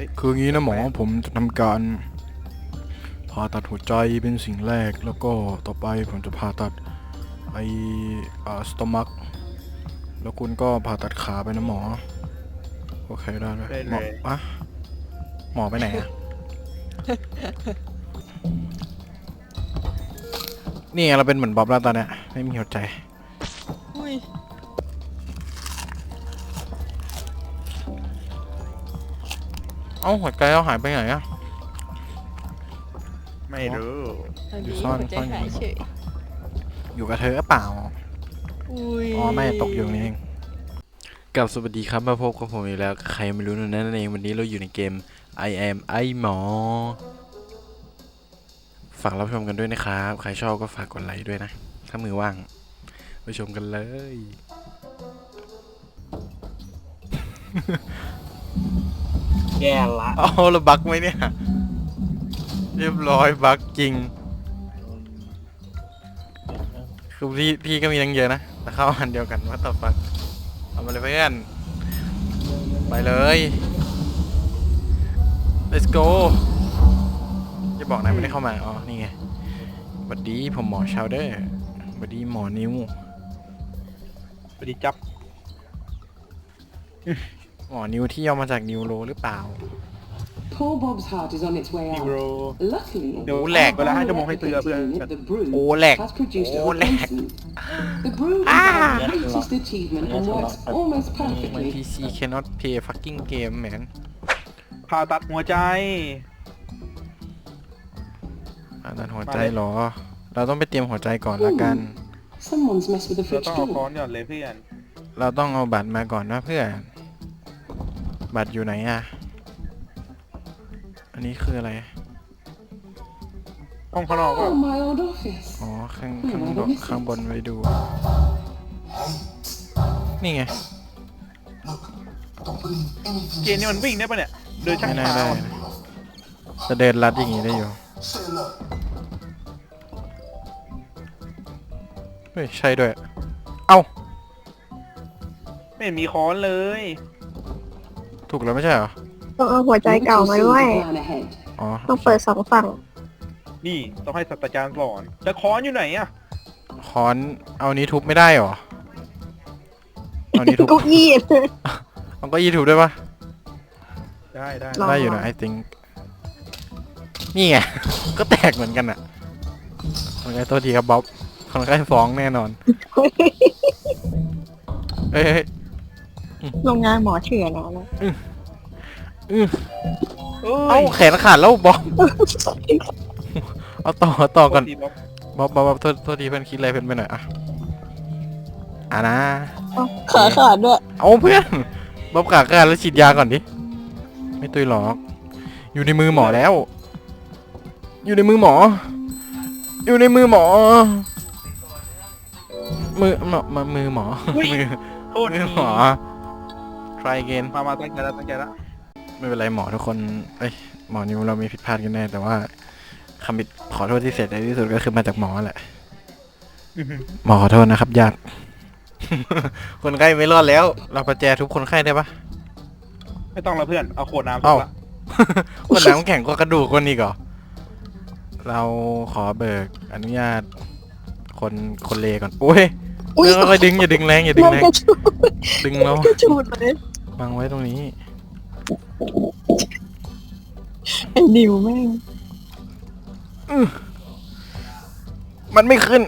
ฮ้ยคืองี้นะหมอผมจะทำการผ่าตัดหัวใจเป็นสิ่งแรกแล้วก็ต่อไปผมจะผ่าตัดไอสตอมักแล้วคุณก็ผ่าตัดขาไปนะหมอ โอเคได้เลยได้เลยหมออะหมอไปไหนอะนี่ไงเราเป็นเหมือนบ๊อบแล้วตอนเนี้ยไม่มีหัวใจ เอ้าหัวใจเราหายไปไหนอะ ไม่รู้ ตอนอยู่นี้ซ่อนหัวใจซ่อนอยู่ หายเฉย อยู่กับเธอหรือเปล่า อุ้ยอ๋อไม่ตกอยู่นี่เองกับสวัสดีครับมาพบกับผมอีกแล้วใครไม่รู้นั่นเองวันนี้เราอยู่ในเกม I am ไอหมอ ฝากรับชมกันด้วยนะครับ ใครชอบก็ฝากกดไลค์ด้วยนะ ถ้ามือว่าง ไปชมกันเลย แย่ละเอาล้วบักไหมเนี่ย เรียบร้อยบักจริง คือพี่พี่ก็มีตั้งเยอะนะ แต่เข้าอันเดียวกันว่าต่อฟักเอามาเลยเพื่อนไปเลย let's go จะบอกนายไม่ได้เข้ามา อ๋อ นี่ไงบัดดีผมหมอชาวเดอร์บัดดีหมอนิ้วสวัสดีจับ หมอนิ้วที่ย่อมาจากนิวโรหรือเปล่า Poor Bob's heart is on its way นิ out. วโร Luckily, เดี๋ยวแหลกเวลาให้ชั่วโมงให้เตือเพื่อน unit, the brew, โอ้แหลก has produced a โอ้แหลก replacement. The brew is our greatest achievement and works almost มัน perfectly. PC cannot play fucking game man ผ่าตัดหัวใจอาจารย์หัวใจเหรอ เราต้องไปเตรียมหัวใจก่อนละกัน Someone's messed with the เรา fridge ต้องเอาค้อ door. นหย่อนเลยเพื่อน เราต้องเอาบัตรมาก่อนนะเพื่อน บัตรอยู่ไหนอะอันนี้คืออะไร ห้องข้างนอกก็ Oh, my old office. อ๋อ ข้างข้างบนข้างบนไว้ดู นี่ไง เกมนี้มันวิ่งได้ปะเนี่ยเดินช่างไม่น่าเท้าได้นะจะเดินลัดอย่างนี้ได้อยู่ เฮ้ย ใช่ด้วย เอ้า ไม่เห็นมีค้อนเลย ถูกแล้วไม่ใช่เหรอ ต้องเอาหัวใจเก่ามาด้วย The plan ahead. อ๋อต้องเปิดสองฝั่ง นี่ต้องให้ศาสตราจารย์สอนแล้วค้อนอยู่ไหนอะค้อนเอานี้ทุบไม่ได้เหรอ เอานี้ทุบ เกุ๊กยี่เอาก็ยีทุบได้ปะได้ได้ลอง ได้อยู่นะ I think นี่ไง ก็แตกเหมือนกันอะคนไข้ตัวทีครับบ๊อบคนไข้ฟ้องแน่นอนเอ้ยเอ้ย โรงงานหมอเถื่อนนะนะอื้อเอ้เอ้ายแขนขาดแล้วบ๊อบเอาต่อเอาต่อก่อนทีบ๊อบบ๊อบบ๊อบบ๊อบโทษโทษทีเพื่อนคิดอะไรเพื่อนไปหน่อยอะอะนะขาขาดด้วยเอาเพื่อนบ๊อบขาขาดแล้วฉีดยาก่อนดิไม่ตุยหรอก อยู่ในมือหมอแล้ว อยู่ในมือหมอ อยู่ในมือหมอ มือหมอมามือหมอมือโทษมืทีอหมอ try again มามาตั้งใจแล้วตั้งใจแล้วไม่เป็นไรหมอทุกคน เอ้ย หมอนิวเรามีผิดพลาดกันแน่ แต่ว่าคำผิดขอโทษที่เสร็จในที่สุดก็คือมาจากหมอแหละอื้อหือหมอขอโทษนะครับญาติ คนไข้ไม่รอดแล้ว เราประแจทุบคนไข้ได้ปะ ไม่ต้องแล้วเพื่อน เอาขวดน้ำเอ้าทุบละคนน้ำแข็งกว่ากระดูกคนอีกเหรอ เราขอเบิกอนุญาต คนคนเลก่อน โอ้ยอุ้ยค่อยๆดึงอย่าดึงแรงอย่าดึงลงแรง กระชูดดึงแล้ว กระชูดเลย วางไว้ตรงนี้ ไอ้ดิวแม่งมันไม่ขึ้น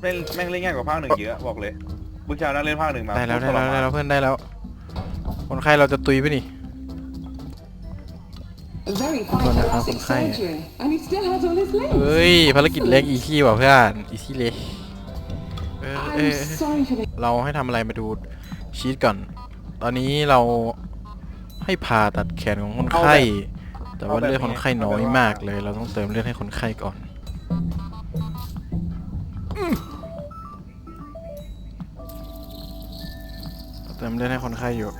แม่งแม่งเล่นง่ายกว่าภาคหนึ่งเยอะบอกเลยบุญชาวนักเล่นภาคหนึ่งมาได้แล้วได้โคตรแล้วทรได้มานแล้วเพื่อนได้แล้ว คนไข้เราจะตุยไปนี่ A very Hold on, fine I'll thoracic comply. surgery. And he still has all his limbs. เฮ้ยภารกิจเล็กอีซี่ว่ะเพื่อนอีซี่เล็กเอเราให้ทำอะไรมาดูชีตก่อน ตอนนี้เราให้ผ่าตัดแขนของคนไข้ แต่ว่าเลือดคนไข้น้อยมากเลย เราต้องเติมเลือดให้คนไข้ก่อนเราเติมเลือดให้คนไข้อยู่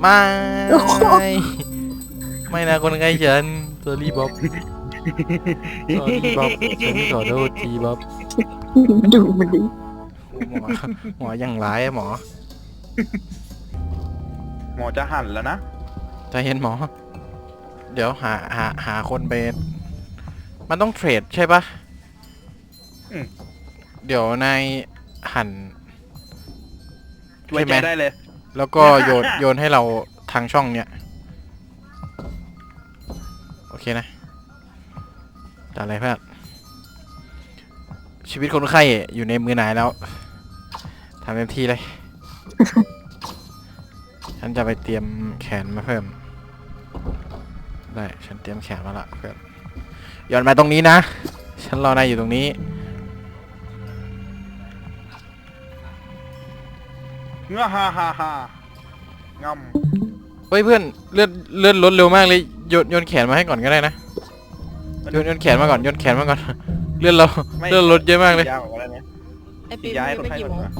ไม่ ไม่นะคนไข้ฉันสอรี่บ๊อบสอรี่บ๊อบฉันขอโทษทีบ๊อบ ดูมันดิหมอหมออย่างร้ายอะหมอหมอจะหั่นแล้วนะ ใจเย็นหมอ เดี๋ยวหาหาหาคนไปมันต้องเทรดใช่ปะอืม เดี๋ยวนายหั่น ไว้ใจได้เลย แล้วก็โยน โยนให้เราทางช่องเนี้ยโอเคนะจัดอะไรเพื่อน ชีวิตคนไข้อยู่ในมือนายแล้วทำเต็มที่เลย ฉันจะไปเตรียมแขนมาเพิ่ม ได้ ฉันเตรียมแขนมาละเพื่อนย้อนมาตรงนี้นะ ฉันรอนายอยู่ตรงนี้ เงื้อฮ่าฮ่าฮ่างเฮ้ยเพื่อนเลือดเลือดลดเร็วมากเลยโยนโยนแขนมาให้ก่อนก็ได้นะำโยนโยนแขนมาก่อนโยนแขนมาก่อน เลือดเราไม่ เลือดลดเยอะมากเลย ยาวกว่าแล้วเนี่ย ไอปีฉีดยาให้คนไม่ไข้กี่ก่อนโมดีงกว่า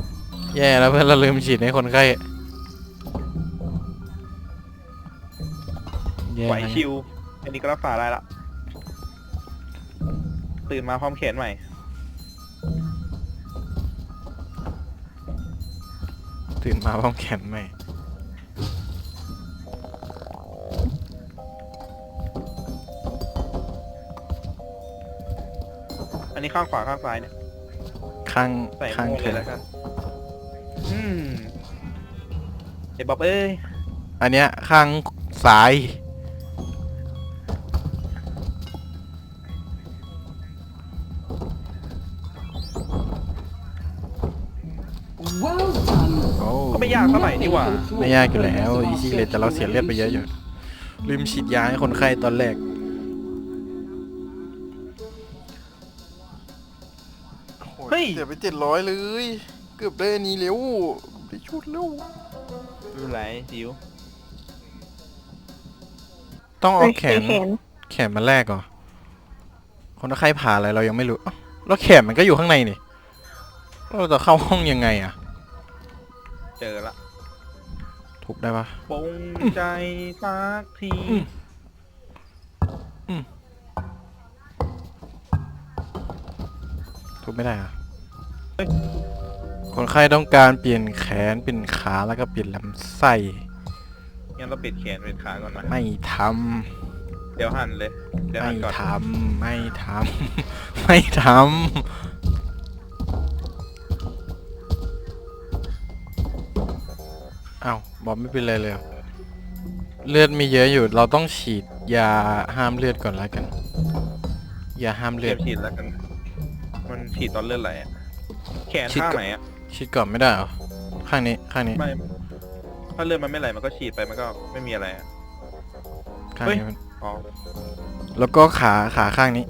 แย่แล้วเพื่อนเราลืมฉีดให้คนไข้แย่ไหวนะชิว อันนี้ก็รักษาได้ละ ตื่นมาพร้อมเขียนใหม่ ตื่นมาพร้อมแขนใหม่ อันนี้ข้างขวาข้างซ้ายเนี่ย ข้างใส่ข้างโม่แขเลยนแล้วกัน อืมไอ้บ๊อบเอ้ย อันเนี้ยข้างซ้าย Well done. โอ้ก็ไม่ยากเท่าไหร่นี่หว่า ไม่ยากอยู่แล้วอีซี่เลยแต่เราเสียเลือดไปเยอะอยู่ลืมฉีดยาให้คนไข้ตอนแรก เฮ้ยเสียไปเจ็ดร้อยเลย เกือบได้อันนี้เร็วได้ชุดเร็วดูไรจิ๋วต้องเอาแขน แขนแขนมาแลกเหรอคนไข้ผ่าอะไรเรายังไม่รู้อ้าวแล้วแขนมันก็อยู่ข้างในนี่เราจะเข้าห้องยังไงอะเจอละทุบได้ปะ ปงใจสักทีอืม ทุบไม่ได้อะ คนไข้ต้องการเปลี่ยนแขนเปลี่ยนขาแล้วก็เปลี่ยนลำไส้งั้นเราปิดแขนปิดขาก่อนนะไม่ทเดี๋ยวหั่นเลยำเดี๋ยวไม่หั่นก่อนทำไม่ทำ ไม่ทำอ้าวบอมไม่เป็นไรเลยเหรอเลือดมีเยอะอยู่ เราต้องฉีดยาห้ามเลือดก่อนแล้วกันยาห้ามเลืเรีอยดบฉีดแล้วกัน มันฉีดตอนเลือดไหลอะ แขนฉีดข้างก่อนไหนอะฉีดก่อนไม่ได้เหรอ ข้างนี้ ข้างนี้ ไม่ถ้าเลือดมันไม่ไหลมันก็ฉีดไปมันก็ไม่มีอะไรอะ ข้างเฮ้ย นี้มันอ๋อแล้วก็ขา ขาข้างนี้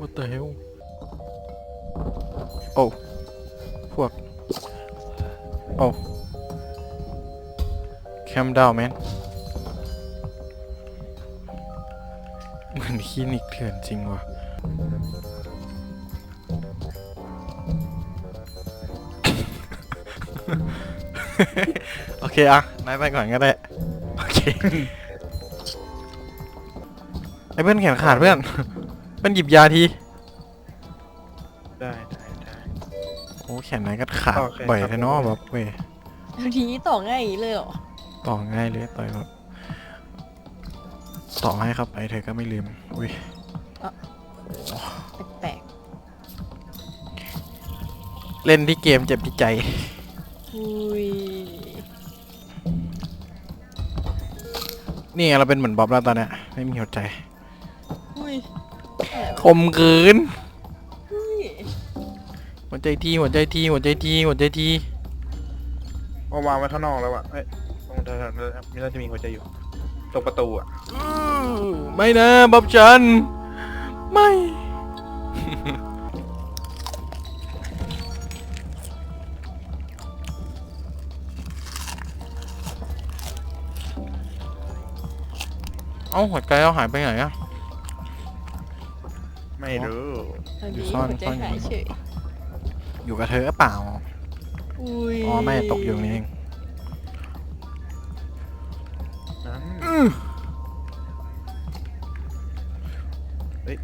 What the hell โอ้ พวก โอ้แคม อนคลินิกเถื่อนจริงว่ะโอเคอะนายไปก่อนก็ได้ โอเค ไอ้เพื่อนแขนขาดเพื่อน เพื่อนหยิบยาที ได้ได้ได้โอ้แขนนายก็ขาดโอเคบ่อยแท้เนอะแบบเว้ย ทีนี้ต่อง่ายอย่างนี้เลยเหรอ ต่อง่ายเลยต่อยแบบ ต่อให้ครับไอเธอก็ไม่ลืม อุ้ยแปลกเล่นที่เกมเจ็บที่ใจๆอุ้ย นี่ไงเราเป็นเหมือนบ๊อบแล้วตอนเนี้ยไม่มีหัวใจ อุ้ยแอบคมเกินอุ้ยหัวใจทีหัวใจทีหัวใจทีหัวใจทีเอาวางไว้ข้างนอกแล้วอะเอ้ยตรงแถวๆนั้นมีน่าจะมีหัวใจอยู่ ตรงประตูอะอื้อไม่นะบ๊อบจัน ไม่ เอ้าหัวใจเราหายไปไหนอะ ไม่รู้ ตอนอยู่นี้ซ่อนหัวใจซ่อนอยู่ หายเฉยอยู่กับเธอหรือเปล่า อุ้ย อ๋อไม่ตกอยู่ตรงนี้เอง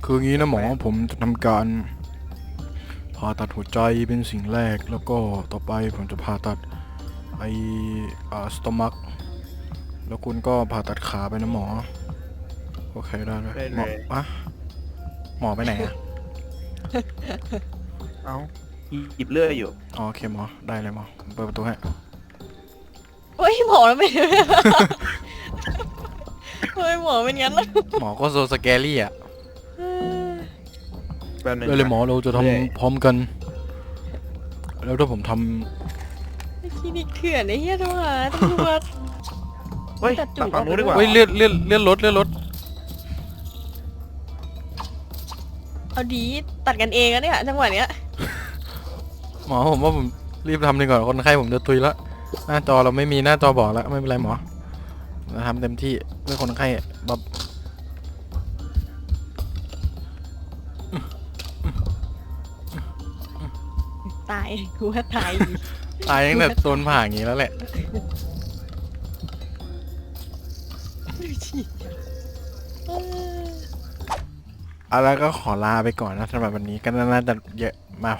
คืองี้นะหมอผมจะทำการผ่าตัดหัวใจเป็นสิ่งแรกแล้วก็ต่อไปผมจะผ่าตัดไออ่าสตอมักแล้วคุณก็ผ่าตัดขาไปนะหมอ โอเคได้เลยได้หมอเลยอะหมอไปไหนอะเอ้าหยิบเลื่อยอยู่อ๋อโอเคหมอได้เลยหมอผมเปิดประตูให้เฮ้ยหมอแล้วไม่ เฮ้ยหมอเป็นงั้นล่ะหมอก็โซสแกรี่อะแป๊บนึงได้เลยหมอเราจะทำเรื่อยพร้อมกัน แล้วถ้าผมทไอ้คลินิกเถื่อนไอ้เหี้ยโทรหาตำรวจ เฮ้ยตัดจูตับดฝั่งนู้นดีกำว่าเฮ้ยเลื่อนเลื่อนเลื่อนรถเลื่อนรถเอาดีตัดกันเองอะเนี่ยจังหวะเนี้ยหมอผมว่าผมรีบทำดีกว่าคนไข้ผมจะตุยละหน้าจอเราไม่มีหน้าจอบอกแล้วไม่เป็นไรหมอเรา ทำเต็มที่เพื่อคนไข้แบบตายกูว่าตายดีตายตั้งแต่โดนผ่าอย่างนี้แล้วแหละ เออเอาแล้วก็ขอลาไปก่อนนะสำหรับวันนี้ก็น่าจะเยอะมา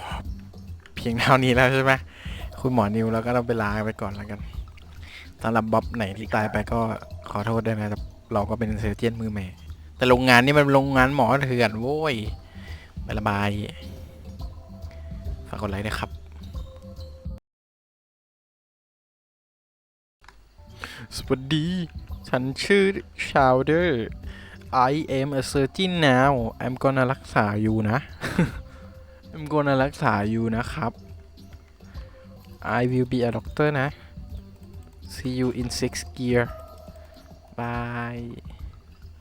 เพียงเท่านี้แล้วใช่ไหมคุณหมอนิวแล้วก็ต้องไปลาไปก่อนแล้วกัน สำหรับบ๊อบไหนที่ตายไปก็ขอโทษด้วยนะเราก็เป็นเซอร์เจียนมือใหม่ แต่โรงงานนี่มันโรงงานหมอเถื่อนโว้ยไประบาย ฝากกดไลค์นะครับ สวัสดี ฉันชื่อชาวเดอร์ I am a surgeon now I'm gonna รักษาอยู่นะ I'm gonna รักษาอยู่นะครับ I will be a doctor นะ See you in six gear. Bye